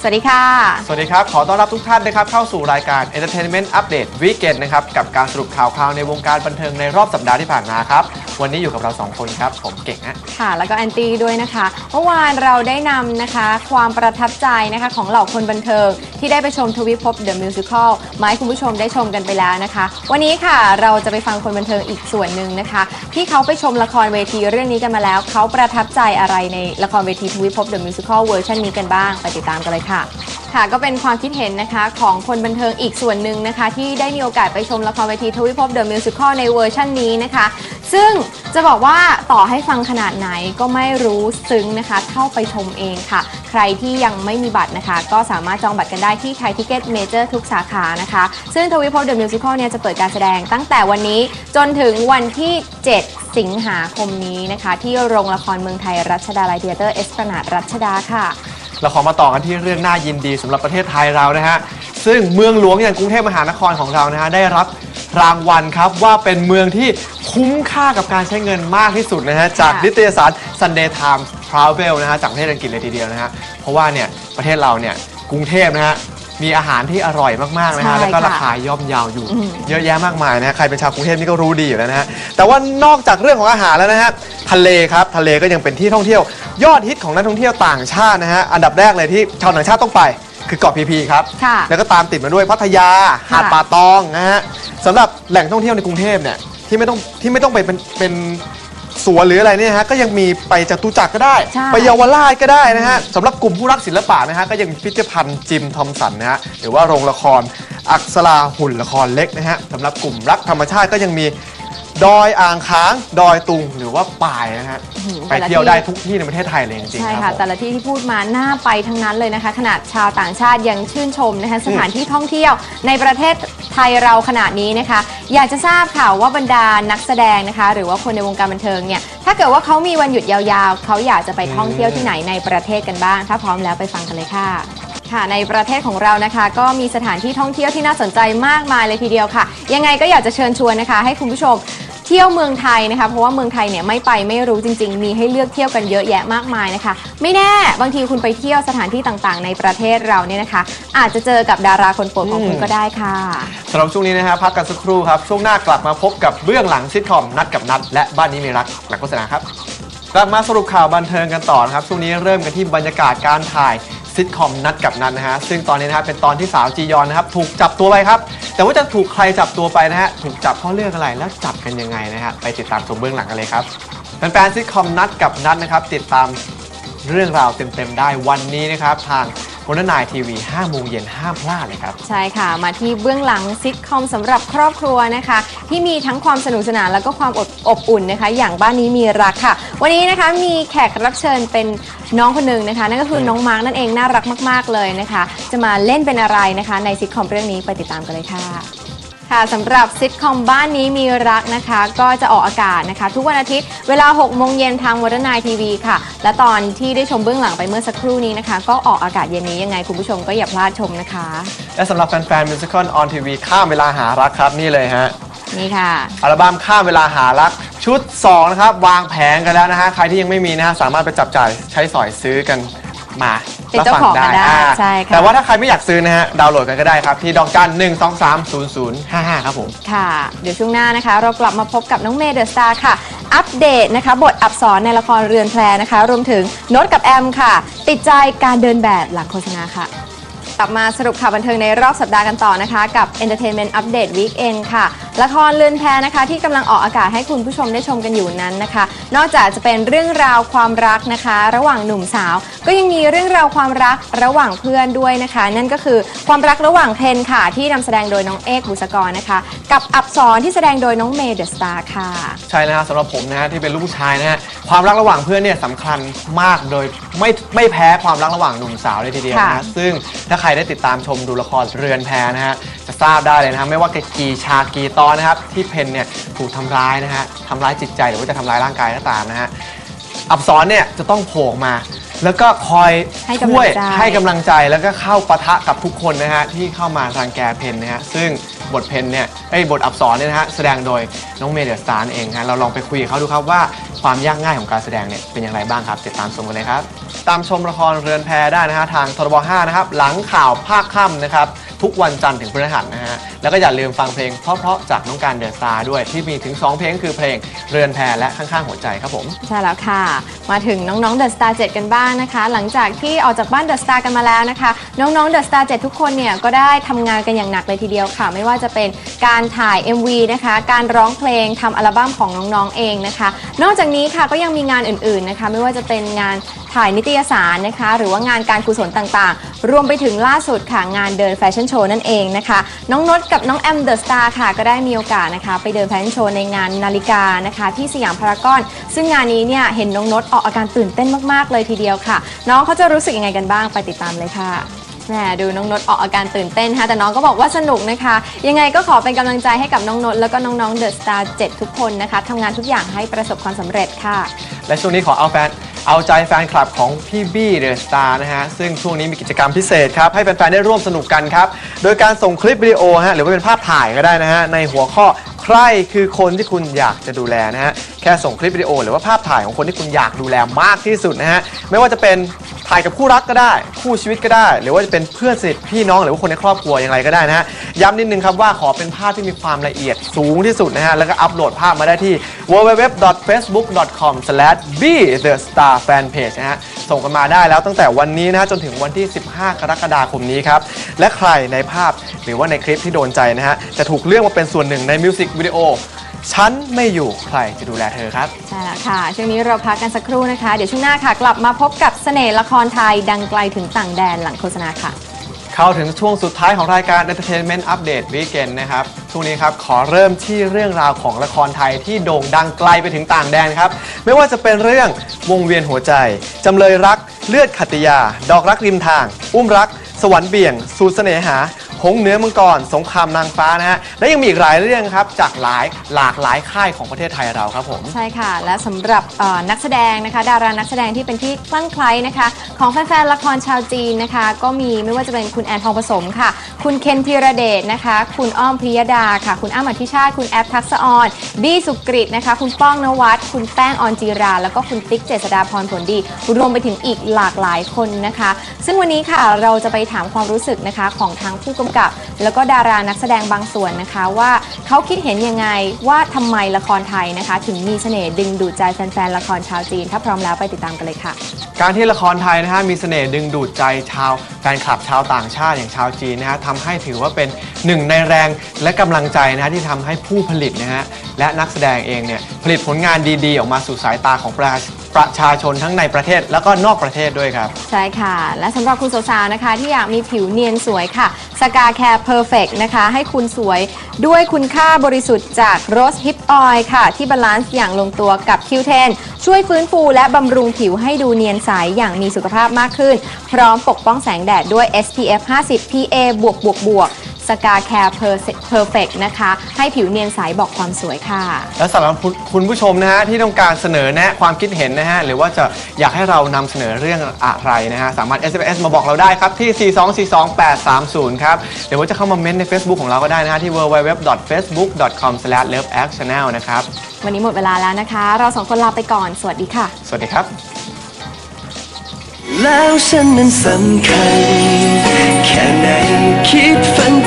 สวัสดีค่ะ สวัสดีครับ ขอต้อนรับทุกท่านนะครับเข้าสู่รายการ Entertainment Update Weekend นะครับกับการสรุปข่าวคราวในวงการบันเทิงในรอบสัปดาห์ที่ผ่านมาครับ วันนี้อยู่กับเราสองคนครับ ผมเก่งฮะค่ะ แล้วก็แอนตี้ด้วยนะคะ เมื่อวานเราได้นำนะคะ ความประทับใจนะคะของเหล่าคนบันเทิง ที่ได้ไปชมทวิภพ The Musical มาให้คุณผู้ชมได้ชมกันไปแล้วนะคะ วันนี้ค่ะเราจะไปฟังคนบันเทิงอีกส่วนหนึ่งนะคะ ที่เขาไปชมละครเวทีเรื่องนี้กันมาแล้ว เขาประทับใจอะไรในละครเวทีทวิภพ The Musical เวอร์ชันนี้กันบ้างไปติดตามกันเลยค่ะค่ะ ค่ะก็เป็นความคิดเห็นนะคะของคนบันเทิงอีกส่วนหนึ่งนะคะ ที่ได้มีโอกาสไปชมละครเวทีทวิภพ The Musical ในเวอร์ชันนี้นะคะ ซึ่งจะบอกว่าต่อให้ฟังขนาดไหนก็ไม่รู้ซึ้งนะคะเท่าไปชมเองค่ะ ใครที่ยังไม่มีบัตรนะคะ ก็สามารถจองบัตรกันได้ที่ไทยทิเก็ตเมเจอร์ทุกสาขานะคะ ซึ่งทวิภพ The Musical เนี่ยจะเปิดการแสดงตั้งแต่วันนี้จนถึงวันที่ 7 สิงหาคมนี้นะคะ ที่โรงละครเมืองไทยรัชดาลัยเทเตอร์เอสพนาดรัชดาค่ะ เราขอมาต่อกันที่เรื่องน่ายินดีสำหรับประเทศไทยเรานะฮะ ซึ่งเมืองหลวงอย่างกรุงเทพมหานครของเรานะฮะได้รับรางวัลครับว่าเป็นเมืองที่คุ้มค่ากับการใช้เงินมากที่สุดนะฮะจากนิตยสาร Sunday Times Travel นะฮะจากประเทศอังกฤษเลยทีเดียวนะฮะเพราะว่าเนี่ยประเทศเราเนี่ยกรุงเทพนะฮะมีอาหารที่อร่อยมากๆนะใช่ฮะแล้วก็ค่ะราคาย่อมเยาวอยู่อืมเยอะแยะมากมายนะฮะใครเป็นชาวกรุงเทพนี่ก็รู้ดีอยู่แล้วนะฮะแต่ว่านอกจากเรื่องของอาหารแล้วนะฮะ ทะเลครับทะเลก็ยังเป็นที่ท่องเที่ยวยอดฮิตของนักท่องเที่ยวต่างชาตินะฮะอันดับแรกเลยที่ชาวต่างชาติต้องไป คือเกาะพีพีครับ ค่ะแล้วก็ตามติดมาด้วยพัทยาหาดป่าตองนะฮะสำหรับแหล่งท่องเที่ยวในกรุงเทพเนี่ยที่ไม่ต้องที่ไม่ต้องไปเป็นเป็นสวนหรืออะไรเนี่ยฮะก็ยังมีไปจตุจักรก็ได้ ใช่ ไปเยาวราชก็ได้นะฮะสำหรับกลุ่มผู้รักศิลปะนะฮะก็ยังมีพิพิธภัณฑ์จิมทอมสันนะฮะหรือว่าโรงละครอักษราหุ่นละครเล็กนะฮะสำหรับกลุ่มรักธรรมชาติก็ยังมี ดอยอ่างค้าง ดอยตุงหรือว่าป่ายนะฮะอื้อหือไปเที่ยวได้ทุกที่ในประเทศไทยเลยจริงๆใช่คค่ะ รับผม แต่ละที่ที่พูดมาน่าไปทั้งนั้นเลยนะคะ ขนาดชาวต่างชาติยังชื่นชมนะคะสถานที่ท่องเที่ยวในประเทศไทยเราขนาดนี้นะคะ อยากจะทราบค่ะว่าบรรดานักแสดงนะคะ หรือว่าคนในวงการบันเทิงเนี่ยถ้าเกิดว่าเขามีวันหยุดยาวๆ เขาอยากจะไปท่องเที่ยวที่ไหนในประเทศกันบ้าง ถ้าพร้อมแล้วไปฟังกันเลยค่ะ ค่ะในประเทศของเรานะคะ ก็มีสถานที่ท่องเที่ยวที่น่าสนใจมากมายเลยทีเดียวค่ะ ยังไงก็อยากจะเชิญชวนนะคะ ให้คุณผู้ชม เที่ยวเมืองไทยนะคะ เพราะว่าเมืองไทยเนี่ยไม่ไปไม่รู้จริง ๆ มีให้เลือกเที่ยวกันเยอะแยะมากมายนะคะ ไม่แน่บางทีคุณไปเที่ยวสถานที่ต่างๆ ในประเทศเราเนี่ยนะคะ อาจจะเจอกับดาราคนโปรดของคุณก็ได้ค่ะสำหรับช่วงนี้นะฮะพักกันสักครู่ครับช่วงหน้ากลับมาพบกับเบื้องหลังซิทคอมนัดกับนัดและบ้านนี้มีรักหลังโฆษณาครับกลับมาสรุปข่าวบันเทิงกันต่อนะครับช่วงนี้เริ่มกันที่บรรยากาศการถ่าย ซิทคอมนัดกับนัดนะฮะซึ่งตอนนี้นะฮะเป็นตอนที่สาวจียอนนะครับถูกจับตัวไปครับ แต่ว่าจะถูกใครจับตัวไปนะฮะถูกจับเพราะเรื่องอะไรแล้วจับกันยังไงนะฮะไปติดตามชมเบื้องหลังกันเลยครับแฟนๆซิทคอมนัดกับนัดนะครับติดตามเรื่องราวเต็มๆได้วันนี้นะครับทาง วันนายทีวี5โมงเย็นห้ามพลาดเลยครับ ใช่ค่ะ มาที่เบื้องหลังซิทคอมสำหรับครอบครัวนะคะ ที่มีทั้งความสนุกสนานแล้วก็ความอบอบอุ่นนะคะ อย่างบ้านนี้มีรักค่ะ วันนี้นะคะมีแขกรับเชิญเป็นน้องคนหนึ่งนะคะ นั่นก็คือน้องมาร์กนั่นเองน่ารักมาก ๆเลยนะคะ จะมาเล่นเป็นอะไรนะคะ ในซิทคอมเรื่องนี้ไปติดตามกันเลยค่ะ ค่ะสำหรับซิทคอมบ้านนี้มีรักนะคะ ก็จะออกอากาศนะคะ ทุกวันอาทิตย์เวลา 6 โมงเย็นทางวอร์นายทีวีค่ะ และตอนที่ได้ชมเบื้องหลังไปเมื่อสักครู่นี้นะคะ ก็ออกอากาศเย็นนี้ยังไงคุณผู้ชมก็อย่าพลาดชมนะคะ และสำหรับแฟนๆมิวสิค l ออนทีวีข้ามเวลาหารักครับนี่เลยฮะ นี่ค่ะ อัลบั้มข้ามเวลาหารักชุด 2 นะครับ วางแผงกันแล้วนะฮะ ใครที่ยังไม่มีนะฮะ สามารถไปจับจ่ายใช้สอยซื้อกันมา เป็นเจ้าของกันได้อ่าใช่ค่ะ แต่ว่าถ้าใครไม่อยากซื้อนะฮะดาวน์โหลดกันก็ได้ครับ ที่ดอกจัน1 2 3 0 0 5 5 ครับผม ค่ะ เดี๋ยวช่วงหน้านะคะ เรากลับมาพบกับน้องเมย์เดอะสตาร์ค่ะ อัปเดตนะคะ บทอับสรในละครเรือนแพรนะคะ รวมถึงโน้ตกับแอมค่ะ ติดใจการเดินแบบหลังโฆษณาค่ะ กลับมาสรุปข่าวบันเทิงในรอบสัปดาห์กันต่อนะคะ กับ Entertainment Update Weekend ค่ะ ละครเรือนแพนะคะ ที่กำลังออกอากาศให้คุณผู้ชมได้ชมกันอยู่นั้นนะคะ นอกจากจะเป็นเรื่องราวความรักนะคะ ระหว่างหนุ่มสาว ก็ยังมีเรื่องราวความรักระหว่างเพื่อนด้วยนะคะ นั่นก็คือความรักระหว่างเพนค่ะ ที่นำแสดงโดยน้องเอกบุษกรนะคะ กับอับสรที่แสดงโดยน้องเมย์เดอะสตาร์ค่ะ ใช่นะฮะสำหรับผมนะฮะที่เป็นลูกผู้ชายนะฮะความรักระหว่างเพื่อนเนี่ยสำคัญมากโดยไม่ไม่แพ้ความรักระหว่างหนุ่มสาวเลยทีเดียวนะค่ะ ฮะซึ่งถ้าใครได้ติดตามชมดูละครเรือนแพนะฮะจะทราบได้เลยนะฮะไม่ว่ากี่ฉากกี่ตอนนะครับ ที่เพนเนี่ยถูกทำร้ายนะฮะทำร้ายจิตใจหรือว่าจะทำร้ายร่างกายก็ตามนะฮะอับสรเนี่ยจะต้องโผล่ออกมา แล้วก็คอยให้กำลังช่วยใจ ให้กำลังใจแล้วก็เข้าปะทะกับทุกคนนะฮะที่เข้ามารังแกเพนนะฮะซึ่งบทเพลงเนี่ยไอ้ยบทอักษรเนี่ยนะฮะแสดงโดยน้องเมย์เดอะสตาร์นั่นเองฮะเราลองไปคุยกับเขาดูครับว่าความยากง่ายของการแสดงเนี่ยเป็นอย่างไรบ้างครับติดตามชมกันเลยครับ ตามชมละครเรือนแพได้นะฮะทางทรบ5นะครับหลังข่าวภาคค่ำนะครับ ทุกวันจันทร์ถึงพฤหัสนะฮะ แล้วก็อย่าลืมฟังเพลงเพราะๆจากน้องการเดอะสตาร์ด้วยที่มีถึง 2 เพลงคือเพลงเรือนแพและข้างๆหัวใจครับผม ใช่แล้วค่ะ มาถึงน้องๆ The Star 7กันบ้างนะคะ หลังจากที่ออกจากบ้าน The Star กันมาแล้วนะคะ น้องๆ The Star 7ทุกคนเนี่ยก็ได้ทำงานกันอย่างหนักเลยทีเดียวค่ะ ไม่ว่าจะเป็นการถ่าย MV นะคะ การร้องเพลงทำอัลบั้มของน้องๆเองนะคะ นอกจากนี้ค่ะก็ยังมีงานอื่นๆนะคะ ไม่ว่าจะเป็นงานถ่ายนิตยสารนะคะ หรือว่างานการกุศลต่างๆ รวมไปถึงล่าสุดค่ะงานเดินแฟชั่นโชว์นั่นเองนะคะ น้องนดกับน้องแอมเดอะสตาร์ค่ะ ก็ได้มีโอกาสนะคะ ไปเดินแฟชั่นโชว์ในงานนาฬิกานะคะ ที่สยามพารากอน ซึ่งงานนี้เนี่ยเห็นน้องนดออกอาการตื่นเต้นมากๆเลยทีเดียวค่ะ น้องเขาจะรู้สึกยังไงกันบ้างไปติดตามเลยค่ะแหมดูน้องนดออกอาการตื่นเต้นค่ะแต่น้องก็บอกว่าสนุกนะคะ ยังไงก็ขอเป็นกำลังใจให้กับน้องนดแล้วก็น้องๆเดอะสตาร์7ทุกคนนะคะทำงานทุกอย่างให้ประสบความสำเร็จค่ะ และช่วงนี้ขอเอาแฟน เอาใจแฟนคลับของพี่บี้เดอะสตาร์นะฮะ ซึ่งช่วงนี้มีกิจกรรมพิเศษครับ ให้แฟนๆ ได้ร่วมสนุกกันครับ โดยการส่งคลิปวิดีโอฮะ หรือว่าเป็นภาพถ่ายก็ได้นะฮะ ในหัวข้อใครคือคนที่คุณอยากจะดูแลนะฮะ แค่ส่งคลิปวิดีโอ หรือว่าภาพถ่ายของคนที่คุณอยากดูแลมากที่สุดนะฮะ ไม่ว่าจะเป็น ถ่ายกับคู่รักก็ได้ คู่ชีวิตก็ได้ หรือว่าจะเป็นเพื่อนสนิทพี่น้องหรือว่าคนในครอบครัวอย่างไรก็ได้นะฮะย้ำนิดนึงครับว่าขอเป็นภาพที่มีความละเอียดสูงที่สุดนะฮะแล้วก็อัปโหลดภาพมาได้ที่ www.facebook.com/bethestarfanpage นะฮะส่งกันมาได้แล้วตั้งแต่วันนี้นะฮะจนถึงวันที่ 15 กรกฎาคมนี้ครับและใครในภาพหรือว่าในคลิปที่โดนใจนะฮะจะถูกเลือกมาเป็นส่วนหนึ่งในมิวสิกวิดีโอ ฉันไม่อยู่ใครจะดูแลเธอครับ ใช่แล้วค่ะ ช่วงนี้เราพักกันสักครู่นะคะ เดี๋ยวช่วงหน้าค่ะ กลับมาพบกับเสน่ห์ละครไทยดังไกลถึงต่างแดนหลังโฆษณาค่ะ เข้าถึงช่วงสุดท้ายของรายการ Entertainment Update Weekend นะครับ ช่วงนี้ครับ ขอเริ่มที่เรื่องราวของละครไทยที่โด่งดังไกลไปถึงต่างแดนครับ ไม่ว่าจะเป็นเรื่องวงเวียนหัวใจ จำเลยรัก เลือดขัตติยา ดอกรักริมทาง อุ้มรัก สวรรค์เบี่ยง สูตรเสน่หา หงเหนือมังกรสงครามนางฟ้านะฮะและยังมีอีกหลายเรื่องครับจากหลายหลากหลายค่ายของประเทศไทยเราครับผม ใช่ค่ะ และสำหรับเอ่อนักแสดงนะคะ ดารานักแสดงที่เป็นที่คลั่งไคล้นะคะ ของแฟนๆละครชาวจีนนะคะ ก็มีไม่ว่าจะเป็นคุณแอนทองผสมค่ะ คุณเคนธีรเดชนะคะ คุณอ้อมพิยดาค่ะ คุณอ้ำอธิชาติ คุณแอฟทักษะออน บี้สุกริตนะคะ คุณป้องนวัดคุณแป้งออนจีรา แล้วก็คุณติ๊กเจษดาพรผลดีรวมไปถึงอีกหลากหลายคนนะคะ ซึ่งวันนี้ค่ะเราจะไปถามความรู้สึกนะคะของทั้งผู้กำกับ แล้วก็ดารานักแสดงบางส่วนนะคะ ว่าเขาคิดเห็นยังไงว่าทำไมละครไทยนะคะ ถึงมีเสน่ห์ดึงดูดใจแฟนๆละครชาวจีน ถ้าพร้อมแล้วไปติดตามกันเลยค่ะ การที่ละครไทยนะฮะมีเสน่ห์ดึงดูดใจชาวแฟนคลับชาวต่างชาติอย่างชาวจีนนะฮะทำให้ถือว่าเป็นหนึ่งในแรงและกำลังใจนะฮะที่ทำให้ผู้ผลิตนะฮะและนักแสดงเองเนี่ยผลิตผลงานดีๆ ออกมาสู่สายตาของประชา ประชาชนทั้งในประเทศแล้วก็นอกประเทศด้วยครับ ใช่ค่ะ และสำหรับคุณสาวๆนะคะ ที่อยากมีผิวเนียนสวยค่ะสกาแคร์เพอร์เฟกนะคะ ให้คุณสวยด้วยคุณค่าบริสุทธิ์จากโรสฮิปออยค่ะ ที่บาลานซ์อย่างลงตัวกับ Q10 ช่วยฟื้นฟูและบำรุงผิวให้ดูเนียนใสอย่างมีสุขภาพมากขึ้น พร้อมปกป้องแสงแดดด้วย SPF 50 PA บวกบวกบวก สกาแคร์เพอร์เฟกนะคะ ให้ผิวเนียนใสบอกความสวยค่ะ และสำหรับคุณคุณผู้ชมนะฮะที่ต้องการเสนอแนะความคิดเห็นนะฮะหรือว่าจะอยากให้เรานำเสนอเรื่องอะไรนะฮะสามารถ SMS มาบอกเราได้ครับที่ 4242830 ครับหรือว่าจะเข้ามาเม้นต์ใน Facebook ของเราก็ได้นะฮะที่ www.facebook.com/loveactchannel นะครับวันนี้หมดเวลาแล้วนะคะ เราสองคนลาไปก่อน สวัสดีค่ะ สวัสดีครับ แล้วฉันนั้นสำคัญ แค่ไหนคิดฝันไป